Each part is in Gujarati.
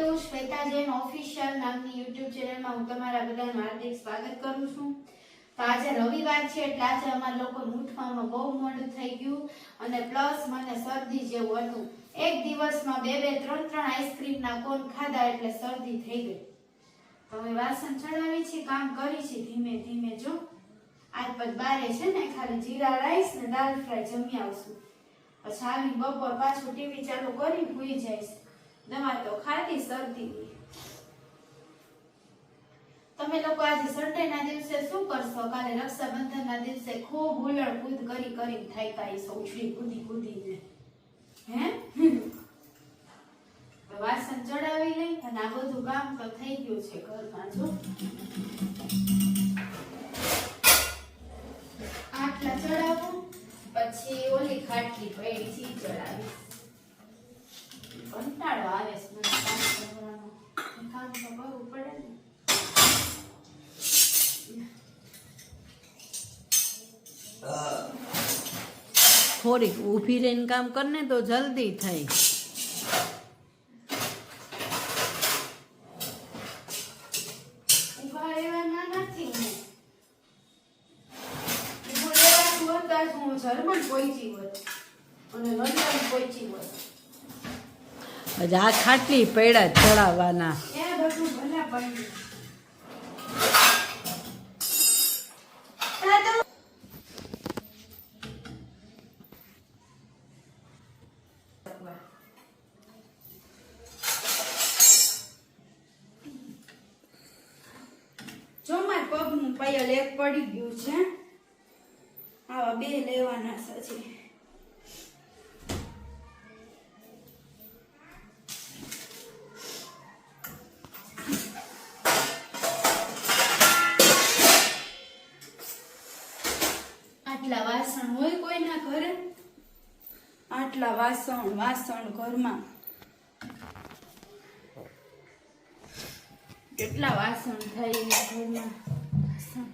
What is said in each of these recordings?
ટુ શ્વેતા જૈન ઓફિશિયલ નામની યુટ્યુબ ચેનલમાં હું તમારા બધાનું હાર્દિક સ્વાગત કરું છું. તો આજે રવિવાર છે એટલે આજે અમારા લોકો ઉઠવામાં બહુ મોડું થઈ ગયું અને પ્લસ મને શરદી જેવું હતું. એક દિવસમાં બે બે, ત્રણ ત્રણ આઈસ્ક્રીમના કોન ખાધા એટલે શરદી થઈ ગઈ. હવે વાસણ ચડાવી છે, કામ કરી છે, ધીમે ધીમે જો. આજ પછી બારે છે ને ખાલી જીરા રાઈસ ને દાલ ફ્રાય જમી આવશું. પછી આવી બપોર પાછું ટીવી ચાલુ કરી ભૂઈ જઈશ. દવા તો ખાધી શરદીની તમે લોકો આજે સન્ડે ના દિવસે શું કરશો? કાલે રક્ષાબંધન ના દિવસે ખૂબ ઉલળ કૂદ કરી કરી થાય કાઈ સૌ કૂદી કૂદીને. હે? વાસણ ચડાવી લઈ અને આ બધું કામ તો થઈ ગયું છે ઘરમાં, જો. આટલા ચડાવું, પછી ઓલી ખાટલી પડી ચડાવીશ કંટાળો આવે છે મને કામ કરવાનો કામ પડે ને. થોડીક ઊભી રહીને કામ કરને તો જલ્દી થાય. આજ આ ખાટલી પૈડા ચડાવવાના. પગનું પાયલ એક પડી ગયું છે આવા બે લેવાના છે. વાસણ વાસણ ઘરમાં. કેટલા વાસણ થાય ઘરમાં? વાસણ.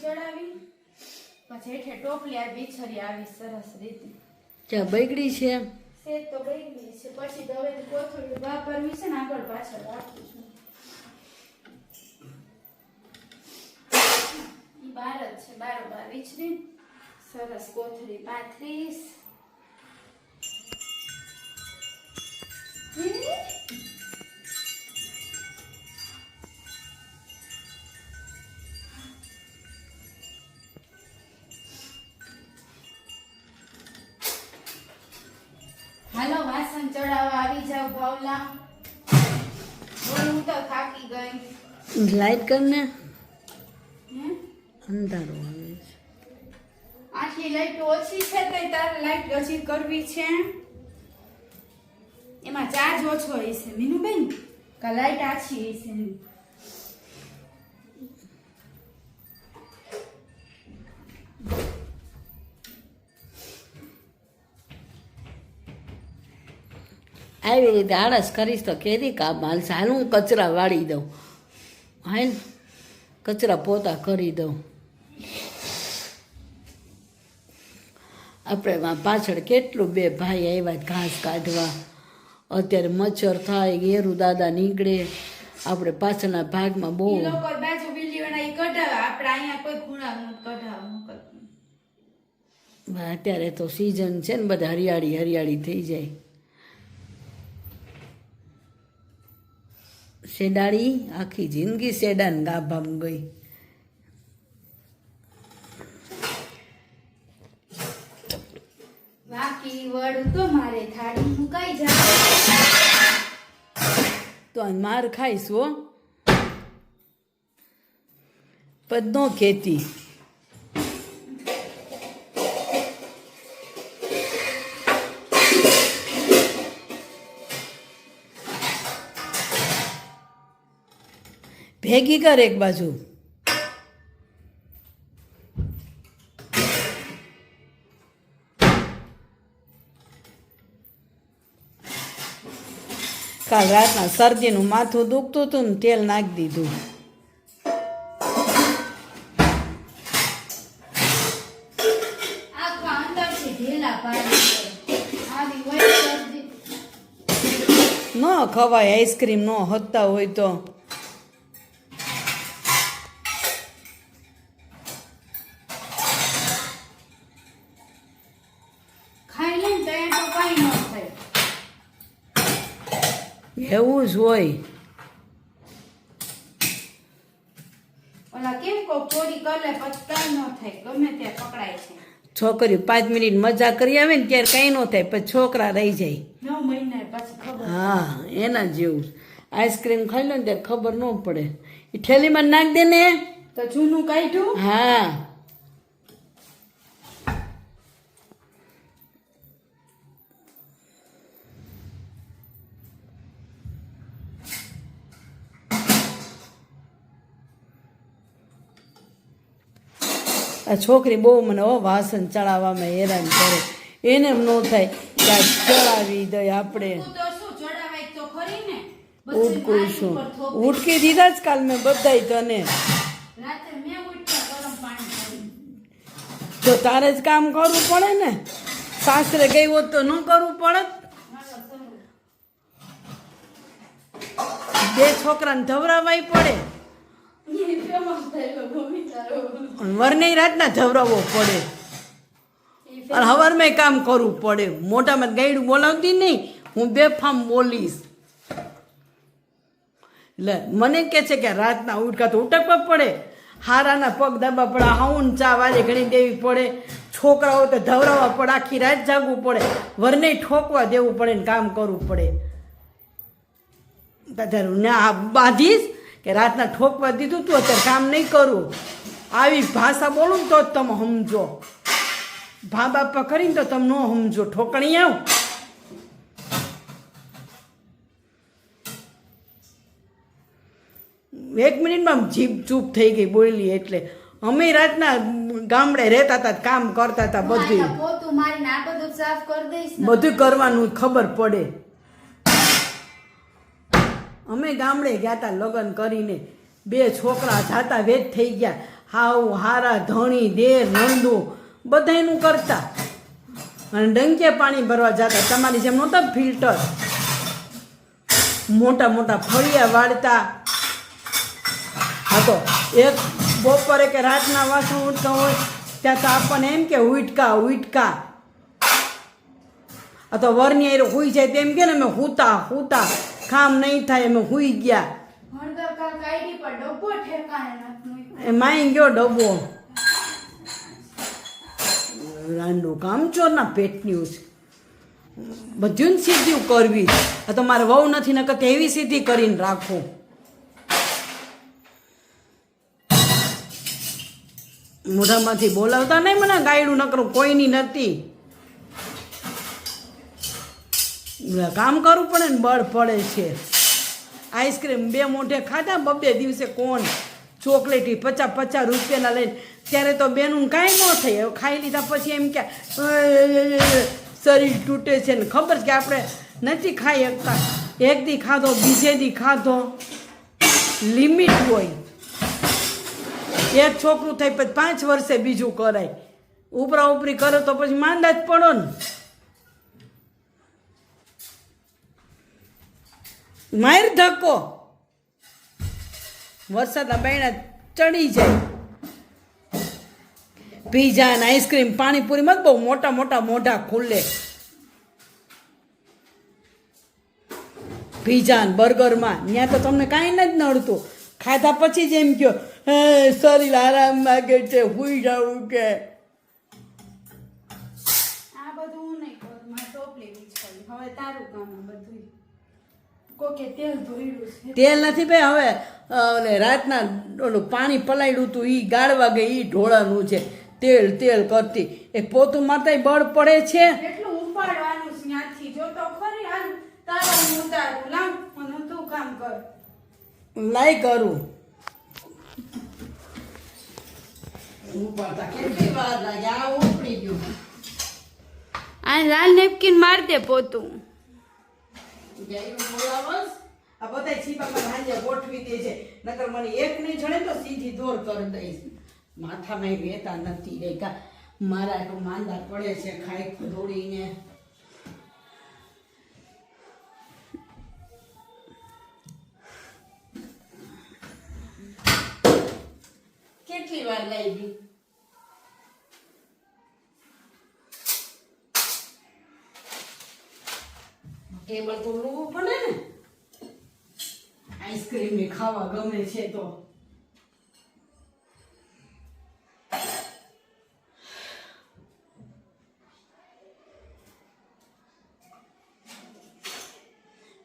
ચડાવી. પછી હેઠે ટોપલી આ બિછરી આવી સરસ રીતે. બગડી છે તો ગઈ છે. પછી દવે કોથળી વાપરવી છે ને આગળ પાછળ રાખું છું. બાર જ છે, બારો બાર વીછરી સરસ કોથળી પાંત્રીસ. વાસણ ચડાવવા આવી જાવ ભાવલા. હું તો થાકી ગઈ. લાઈટ કરને? અંધારો આવે છે. આટલી લાઈટ ઓછી છે તે તારે લાઈટ હજી કરવી છે. એમાં ચાર્જ ઓછો હશે. મીનુબેન કા લાઈટ આછી હશે. આવી રીતે આળસ કરીશ તો કેદી કામ હાલશે હાલ હું કચરા વાળી દઉં. હાલ કચરા પોતા કરી દઉં. આપણે પાછળ કેટલું બે ભાઈ આવ્યા ઘાસ કાઢવા. અત્યારે મચ્છર થાય ઘેરું દાદા નીકળે. આપણે પાછળના ભાગમાં બહુ અત્યારે તો સિઝન છે ને બધા હરિયાળી હરિયાળી થઈ જાય. શેડાળી આખી જિંદગી શેડાને ગાભામ ગઈ. બાકી વડું તો મારે થાળી મુકાઈ જાય. તો માર ખાઈશ હો. પણ નો ખેતી. ભેગી કર એક બાજુ. કાલ રાતના શરદીનું માથું દુખતું હતું ને તેલ નાખી દીધું. ન ખવાય આઈસ્ક્રીમ ન હોતા હોય તો. ત્યાં પકડાય છે છોકરીઓ પાંચ મિનિટ મજા કરી આવે ને ત્યારે કઈ ન થાય પછી છોકરા રહી જાય હા એના જેવું આઈસ્ક્રીમ ખાઈ લો ને ત્યારે ખબર ન પડે એ થેલીમાં નાખ દે ને તો જૂનું કાઢ્યું હા આ છોકરી બહુ મને ઓ વાસણ ચડાવવામાં હેરાન કરે. એને એમ ન થાય કે આ ચડાવી દઈ આપણે. ઉટકું બધું ઉટકું દીધા જ કાલ મેં બધાય તને. તો તારે જ કામ કરવું પડે ને. સાસરે ગઈ હોત તો ન કરવું પડે બે છોકરાને ધવરાવાય પડે એ ફેમસ થયેલો ભૂમિકારો. અને વરને રાતના ધવરાવવો પડે. અને હવારમાં કામ કરવું પડે. મોટામાં ગાયડું બોલાવતી નહીં. હું બેફામ બોલીશ. એટલે મને કે છે કે રાતના ઉડકા તો ઉટકવા પડે. હારાના પગ દબા પડે. હાઉન ચા વાજે ઘણી દેવી પડે. છોકરાઓ તો ધવરાવવા પડે. આખી રાત જાગવું પડે. વરને ઠોકવા દેવું પડે ને કામ કરવું પડે. ને આ બાંધીશ? કે રાતના ઠોકવા દીધું તું અત્યારે કામ નહીં કરું. આવી ભાષા બોલું તો જ તમે સમજો. ભા બાપા કરીને તો તમે ન સમજો. ઠોકણી આવ. એક મિનિટમાં જીભ ચૂપ થઈ ગઈ બોલી એટલે. અમે રાતના ગામડે રહેતા હતા કામ કરતા હતા બધું બધું કરવાનું ખબર પડે. અમે ગામડે ગયા હતા લગ્ન કરીને બે છોકરા જાતા વેચ થઈ ગયા. હાવ, હારા, ધણી, દેર, નંદુ, બધાયનું કરતા. અને ડંકે પાણી ભરવા જતા. તમારી જેમ નહોતા ફિલ્ટર. મોટા મોટા ફળિયા વાળતા. હા તો એક બપોરે કે રાતના વાસણ ઉઠતા હોય, ત્યાં તો આપણને એમ કે ઉટકા ઉટકા આ તો વરની હારે હુઈ જાય તેમ કે ને અમે હુતા હુતા. કામ નહીં થાય અમે હુઈ ગયા. માઈ ગયો ડબ્બો. રાંડું કામચોરના પેટની છે બધું સીધું કરવી. આ તો મારે વહુ નથી નકર એવી સીધી કરીને રાખો. મોઢામાંથી બોલાવતા નહીં મને ગાયડું નકરું કોઈની નથી કામ કરવું પડે ને બળ પડે છે. આઈસ્ક્રીમ બે મોઢે ખાધા, બબે દિવસે કોણ ચોકલેટી પચાસ પચાસ રૂપિયાના લઈને. ત્યારે તો બેનું કાંઈ ન હવે ખાઈ લીધા પછી એમ કે શરીર તૂટે છે. ને ખબર કે આપણે નથી ખાઈ શકતા. એક દી ખાધો, બીજે દી ખાધો. લિમિટ હોય. એક છોકરું થાય, પછી પાંચ વર્ષે બીજું કરાય. ઉપરા ઉપરી કરો તો પછી માંદા જ પડો ને. માર ધક્કો. વરસાદના બૈણા ચડી જાય. પીઝા ને આઈસ્ક્રીમ પાણીપુરીમાં જ બહુ મોટા મોટા મોઢા ખુલ્લે. પીઝા ને બર્ગરમાં ત્યાં તો તમને કાંઈ નથી નડતું. ખાધા પછી જ એમ કહો "હે, શરીર આરામ માગે છે હુઈ જવું કે. આ બધું નહીં હવે તારું કામ બધું તેલ નથી ભાઈ હવે ઓલે રાતના ઓલું પાણી પલાયડું હતું એ ગાળવા ગઈ એ ઢોળાનું છે. તેલ તેલ કરતી. એ પોતું માતા બળ પડે છે? કેટલું ઉપાડવાનું છે ત્યાંથી. જો તો ખરી હાલ તારા હું ઉતારું લાવ અને તું કામ કર. લાઈ કરું. આ લાલ નેપકિન માર દે પોતું. આ બધા છીપામાં હાંજે ગોઠવી દે છે. નકર મને એક નહીં જણે તો સીધી દોર કરી દઈશ. માથામાં વેતા નથી રે મારા તો માંદા પડે છે ખાઈ દોડીને કેટલી વાર લાગી ટેબલ તો લેવું પડે ને. આઈસ્ક્રીમ ખાવા ગમે છે તો.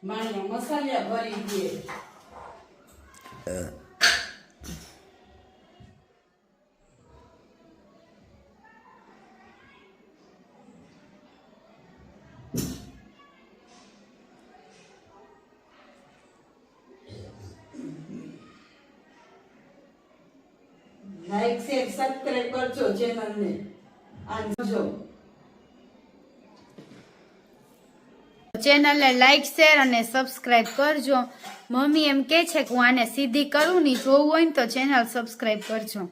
માણ્યા મસાલિયા ભરી દે. શેર ચેનલને લાઈક શેર અને સબસ્ક્રાઇબ કરજો. મમ્મી એમ કે છે કે હું આને સીધી કરું ની જોવું હોય ને તો ચેનલ સબસ્ક્રાઇબ કરજો.